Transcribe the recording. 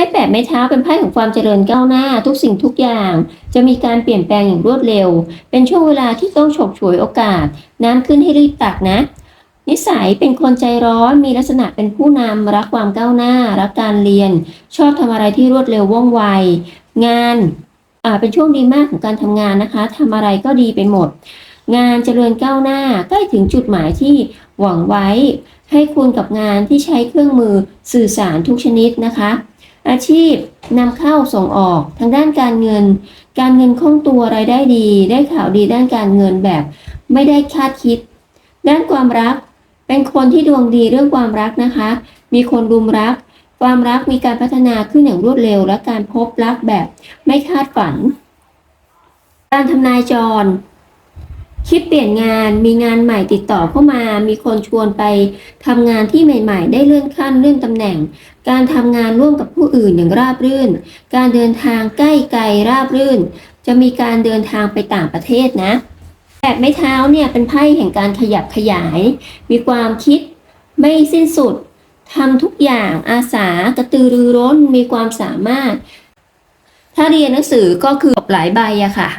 พ่แปดไม้เท้าเป็นไพ่ของความเจริญก้าวหน้า ทุกสิ่งทุกอย่าง จะมีการเปลี่ยนแปลงอย่างรวดเร็ว เป็นช่วงเวลาที่ต้องฉกฉวยโอกาส น้ำขึ้นให้รีบตักนะ นิสัยเป็นคนใจร้อนมีลักษณะเป็นผู้นำรักความก้าวหน้า รักการเรียน ชอบทำอะไรที่รวดเร็วว่องไว งานอ่าเป็นช่วงดีมากของการทำงานนะคะทำอะไรก็ดีไปหมด งานเจริญก้าวหน้าใกล้ถึงจุดหมายที่หวังไว้ ให้คุณกับงานที่ใช้เครื่องมือสื่อสารทุกชนิดนะคะ อาชีพนำเข้าส่งออก ทางด้านการเงิน การเงินคล่องตัวรายได้ดี ได้ข่าวดีด้านการเงินแบบ ไม่ได้คาดคิด ด้านความรัก เป็นคนที่ดวงดีเรื่องความรักนะคะ มีคนรุมรัก ความรักมีการพัฒนาขึ้นอย่างรวดเร็ว และการพบรักแบบไม่คาดฝัน การทำนายจร คิดเปลี่ยนงานมีงานใหม่ติดต่อเข้ามา มีคนชวนไปทำงานที่ใหม่ ๆ ได้เลื่อนขั้นเลื่อนตำแหน่ง การทำงานร่วมกับผู้อื่นอย่างราบรื่น การเดินทางใกล้ไกลราบรื่น จะมีการเดินทางไปต่างประเทศนะแปดไม้เท้าเนี่ยเป็นไพ่แห่งการขยับขยาย มีความคิดไม่สิ้นสุดทำทุกอย่างอาสากระตือรือร้นมีความสามารถ ถ้าเรียนหนังสือก็คือหลายใบอะค่ะ